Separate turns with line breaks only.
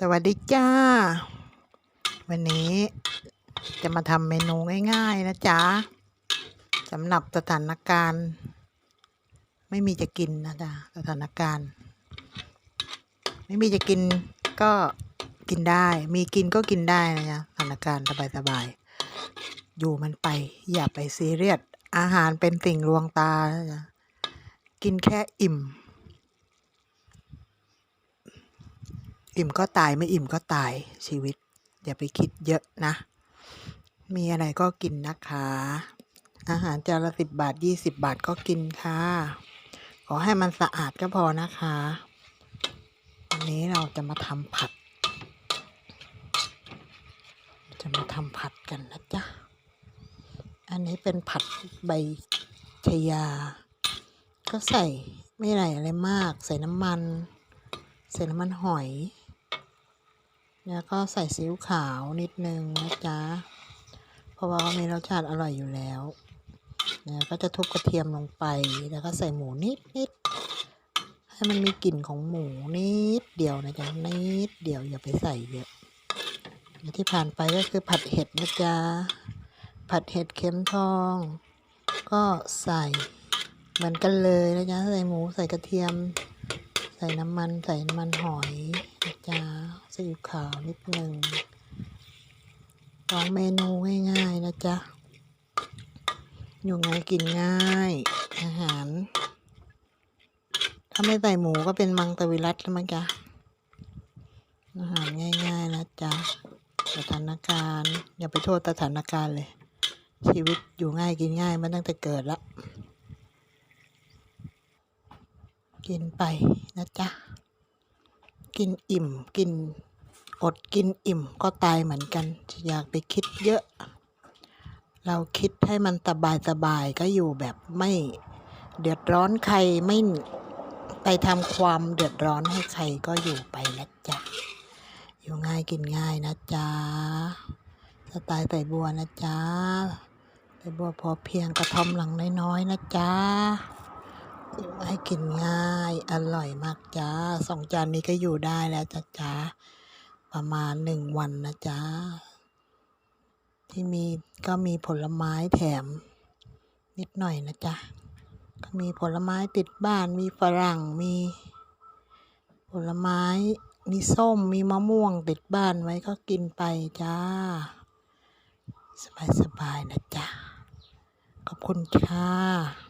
สวัสดีจ้า วันนี้จะมาทำเมนูง่ายๆนะจ๊ะสำหรับสถานการณ์ ไม่มีจะกินนะจ๊ะสถานการณ์ ไม่มีจะกินก็กินได้ มีกินก็กินได้นะจ๊ะสถานการณ์สบายๆอยู่มันไป อย่าไปซีเรียสอาหารเป็นสิ่งลวงตานะจ๊ะกินแค่อิ่ม อิ่มก็ตายไม่อิ่มก็ตายชีวิต อย่าไปคิดเยอะนะ มีอะไรก็กินนะคะ อาหารจานละสิบบาทยี่สิบบาทก็กินค่ะ ขอให้มันสะอาดก็พอนะคะวันนี้เราจะมาทำผัด จะมาทำผัดกันนะจ๊ะ อันนี้เป็นผัดใบชยา ก็ใส่ไม่ไหลอะไรมาก ใส่น้ำมัน ใส่น้ำมันหอย แล้วก็ใส่ซีอิ๊วขาวนิดนึงนะจ๊ะ เพราะว่ามีรสชาติอร่อยอยู่แล้วแล้วก็จะทุบกระเทียมลงไป แล้วก็ใส่หมูนิดนิดให้มันมีกลิ่นของหมูนิดเดียวนะจ๊ะนิดเดียวอย่าไปใส่เยอะที่ผ่านไปก็คือผัดเห็ดนะจ๊ะ ผัดเห็ดเข็มทอง ก็ใส่เหมือนกันเลยนะจ๊ะใส่หมูใส่กระเทียม ใส่น้ำมันใส่น้ำมันหอยนะจ๊ะ ขาวนิดหนึ่งลองเมนูง่ายๆนะจ๊ะ อยู่ง่ายกินง่าย อาหาร ถ้าไม่ใส่หมูก็เป็นมังตวิรัตแล้วมั้งจ๊ะ อาหารง่ายๆนะจ๊ะ สถานการณ์ อย่าไปโทษสถานการณ์เลย ชีวิตอยู่ง่ายกินง่ายมาตั้งแต่เกิดล้วกินไปนะจ๊ะ กินอิ่มกิน อดกินอิ่มก็ตายเหมือนกัน อยากไปคิดเยอะ เราคิดให้มันสบายสบายก็อยู่แบบไม่เดือดร้อนใครไม่ไปทำความเดือดร้อนให้ใครก็อยู่ไปนะจ๊ะ อยู่ง่ายกินง่ายนะจ๊ะ สไตล์ใส่บัวนะจ๊ะใส่บัวพอเพียงกระทอมหลังน้อยๆนะจ๊ะให้กินง่าย อร่อยมากจ้าสองจานนี้ก็อยู่ได้แล้วจ้าจ้า ประมาณหนึ่งวันนะจ้าที่มีก็มีผลไม้แถมนิดหน่อยนะจ๊ะ ก็มีผลไม้ติดบ้าน มีฝรั่ง มีผลไม้ มีส้ม มีมะม่วงติดบ้านไว้ก็กินไปจ้า สบายๆนะจ๊ะ ขอบคุณค่ะ